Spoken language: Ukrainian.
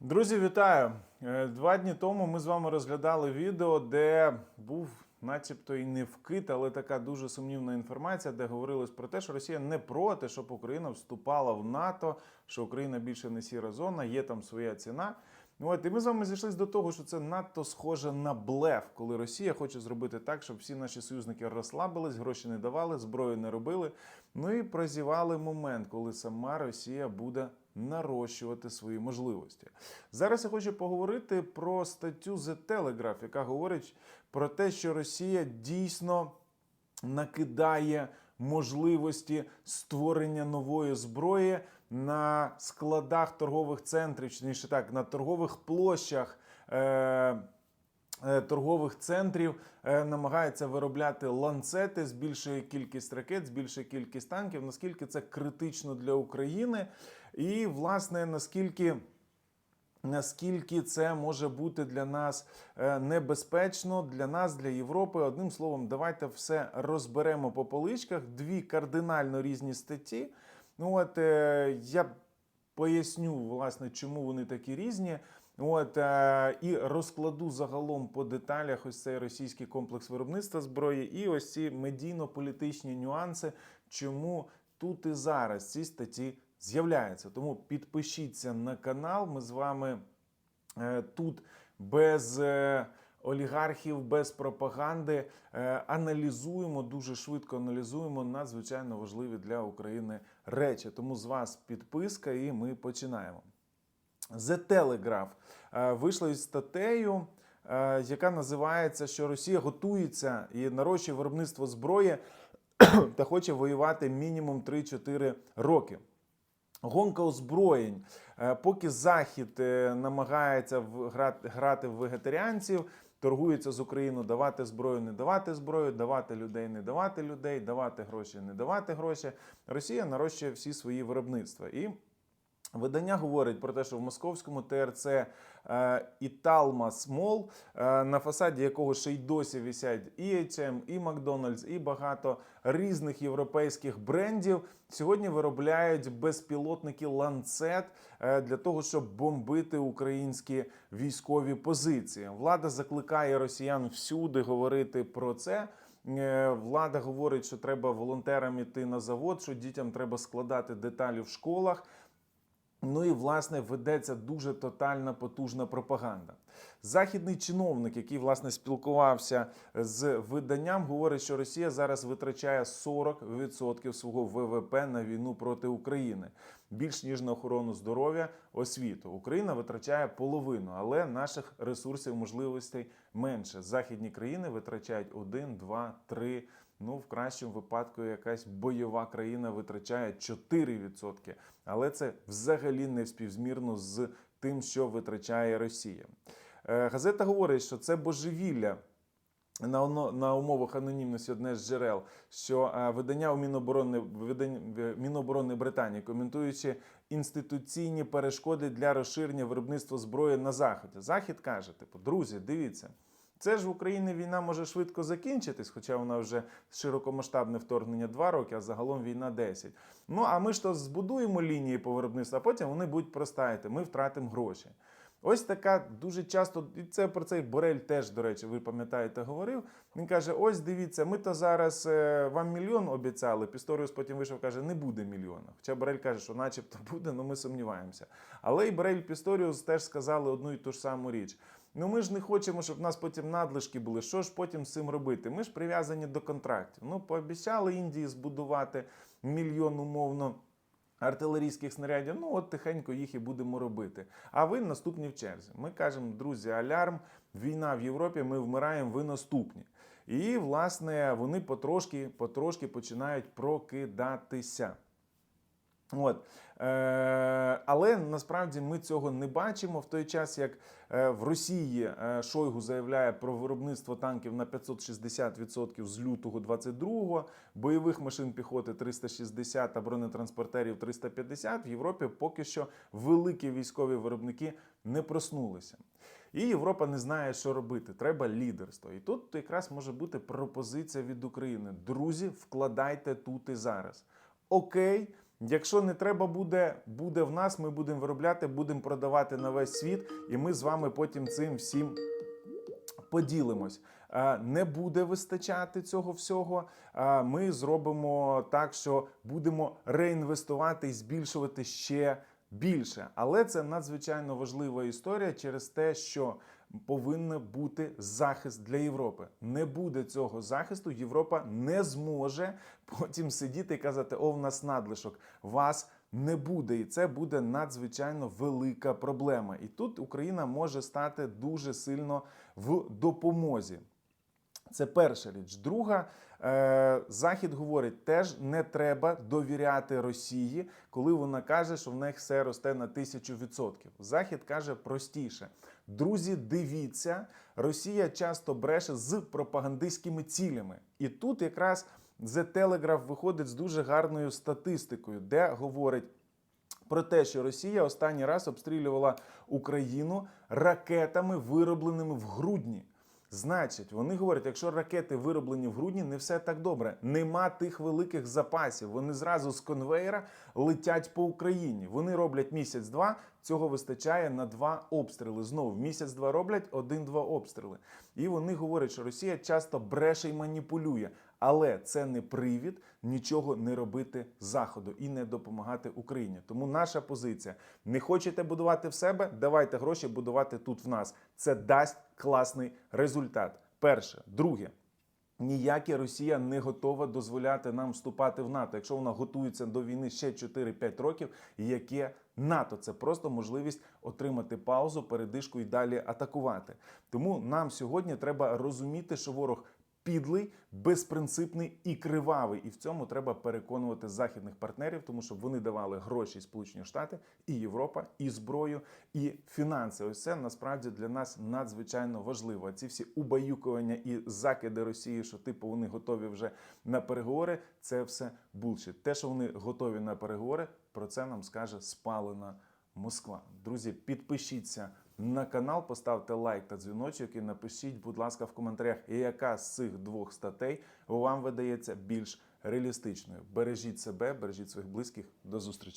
Друзі, вітаю! Е, Два дні тому ми з вами розглядали відео, де був, начебто, і не вкид, але така дуже сумнівна інформація, де говорилось про те, що Росія не проти, щоб Україна вступала в НАТО, що Україна більше не сіра зона, є там своя ціна. От, і ми з вами зійшлися до того, що це надто схоже на блеф, коли Росія хоче зробити так, щоб всі наші союзники розслабились, гроші не давали, зброю не робили. Ну і прозівали момент, коли сама Росія буде нарощувати свої можливості. Зараз я хочу поговорити про статтю The Telegraph, яка говорить про те, що Росія дійсно накидає можливості створення нової зброї на складах торгових центрів, чи точніше так, на торгових площах. Е, Торгових центрів е, намагається виробляти ланцети, збільшує кількість ракет, збільшує кількість танків. Наскільки це критично для України, і власне наскільки Наскільки це може бути для нас е, небезпечно, для нас, для Європи. Одним словом, давайте все розберемо по поличках. Дві кардинально різні статті. Ну от е, я поясню, власне, чому вони такі різні. От е, і розкладу загалом по деталях ось цей російський комплекс виробництва зброї, і ось ці медійно-політичні нюанси, чому тут і зараз ці статті з'являються. Тому підпишіться на канал. Ми з вами е, тут без е, олігархів, без пропаганди аналізуємо дуже швидко аналізуємо надзвичайно важливі для України речі. Тому з вас підписка, і ми починаємо. The Telegraph е, вийшла із статтею, е, яка називається, що Росія готується і нарощує виробництво зброї та хоче воювати мінімум 3-4 роки. Гонка озброєнь. Е, Поки Захід намагається грати в вегетаріанців, торгується з Україною, давати зброю, не давати зброю, давати людей, не давати людей, давати гроші, не давати гроші. Росія нарощує всі свої виробництва. І Видання говорить про те, що в московському ТРЦ е, Італма Смол, е, на фасаді якого ще й досі висять і H&M, і Макдональдс, і багато різних європейських брендів, сьогодні виробляють безпілотники ланцет е, для того, щоб бомбити українські військові позиції. Влада закликає росіян всюди говорити про це. Влада говорить, що треба волонтерам іти на завод, що дітям треба складати деталі в школах. Ну і власне ведеться дуже тотальна потужна пропаганда. Західний чиновник, який власне спілкувався з виданням, говорить, що Росія зараз витрачає 40% свого ВВП на війну проти України, більш ніж на охорону здоров'я, освіту. Україна витрачає половину, але наших ресурсів, можливостей менше. Західні країни витрачають 1, 2, 3, Ну, в кращому випадку якась бойова країна витрачає 4%. Але це взагалі не співзмірно з тим, що витрачає Росія. Е, Газета говорить, що це божевілля. На, на умовах анонімності одне з джерел, що е, видання у Міноборони видання Міноборони Британії, коментуючи інституційні перешкоди для розширення виробництва зброї на заході. Захід каже: типу, друзі, дивіться, це ж в Україні війна може швидко закінчитись, хоча вона вже широкомасштабне вторгнення 2 роки, а загалом війна 10. Ну а ми ж то збудуємо лінії по виробництву, а потім вони будуть простаїти. Ми втратимо гроші. Ось така дуже часто, і це про цей Борель теж, до речі, ви пам'ятаєте, говорив. Він каже: ось дивіться, ми то зараз е, вам мільйон обіцяли. Пісторіус потім вийшов, каже, не буде мільйона. Хоча Борель каже, що начебто буде, але ми сумніваємося. Але і Борель Пісторіус теж сказали одну і ту ж саму річ. Ну ми ж не хочемо, щоб в нас потім надлишки були. Що ж потім з цим робити? Ми ж прив'язані до контрактів. Ну, пообіцяли Індії збудувати мільйон умовно. Артилерійських снарядів, ну от тихенько їх і будемо робити. А ви наступні в черзі. Ми кажемо, друзі, алярм, війна в Європі, ми вмираємо, ви наступні. І, власне, вони потрошки, потрошки починають прокидатися. От. Е, але насправді ми цього не бачимо в той час, як е, в Росії е, Шойгу заявляє про виробництво танків на 560% з лютого 22-го, бойових машин піхоти 360 а бронетранспортерів 350. В Європі поки що великі військові виробники не проснулися. І Європа не знає, що робити. Треба лідерство. І тут якраз може бути пропозиція від України: друзі, вкладайте тут і зараз. Окей, Якщо не треба буде, буде в нас, ми будемо виробляти, будемо продавати на весь світ, і ми з вами потім цим всім поділимось. Е, Не буде вистачати цього всього. е, Ми зробимо так, що будемо реінвестувати і збільшувати ще більше. Але це надзвичайно важлива історія через те, що повинен бути захист для Європи. Не буде цього захисту. Європа не зможе потім сидіти і казати: О, в нас надлишок. Вас не буде, і це буде надзвичайно велика проблема. І тут Україна може стати дуже сильно в допомозі. Це перша річ. Друга, е, Захід говорить, теж не треба довіряти Росії, коли вона каже, що в них все росте на тисячу відсотків. Захід каже простіше: друзі, дивіться, Росія часто бреше з пропагандистськими цілями. І тут якраз The Telegraph виходить з дуже гарною статистикою, де говорить. Про те, що Росія останній раз обстрілювала Україну ракетами, виробленими в грудні. Значить, вони говорять, якщо ракети вироблені в грудні, не все так добре. Нема тих великих запасів. Вони зразу з конвейера летять по Україні. Вони роблять місяць-два. Цього вистачає на два обстріли. Знову місяць-два роблять один-два обстріли. І вони говорять, що Росія часто бреше і маніпулює. Але це не привід нічого не робити заходу і не допомагати Україні. Тому наша позиція: не хочете будувати в себе, давайте гроші будувати тут в нас. Це дасть класний результат. Перше, друге. Ніяка Росія не готова дозволяти нам вступати в НАТО, якщо вона готується до війни ще 4-5 років. Яке НАТО це просто можливість отримати паузу, передишку і далі атакувати. Тому нам сьогодні треба розуміти, що ворог підлий, безпринципний і кривавий. І в цьому треба переконувати західних партнерів, тому що вони давали гроші Сполучені Штати і Європа, і зброю, і фінанси. Ось це насправді для нас надзвичайно важливо. Ці всі убаюкування і закиди Росії, що типу вони готові вже на переговори. Це все булшіт. Те, що вони готові на переговори, про це нам скаже спалена Москва. Друзі, підпишіться на канал, поставте лайк та дзвіночок і напишіть, будь ласка, в коментарях, яка з цих двох статей вам видається більш реалістичною. Бережіть себе, бережіть своїх близьких. До зустрічі.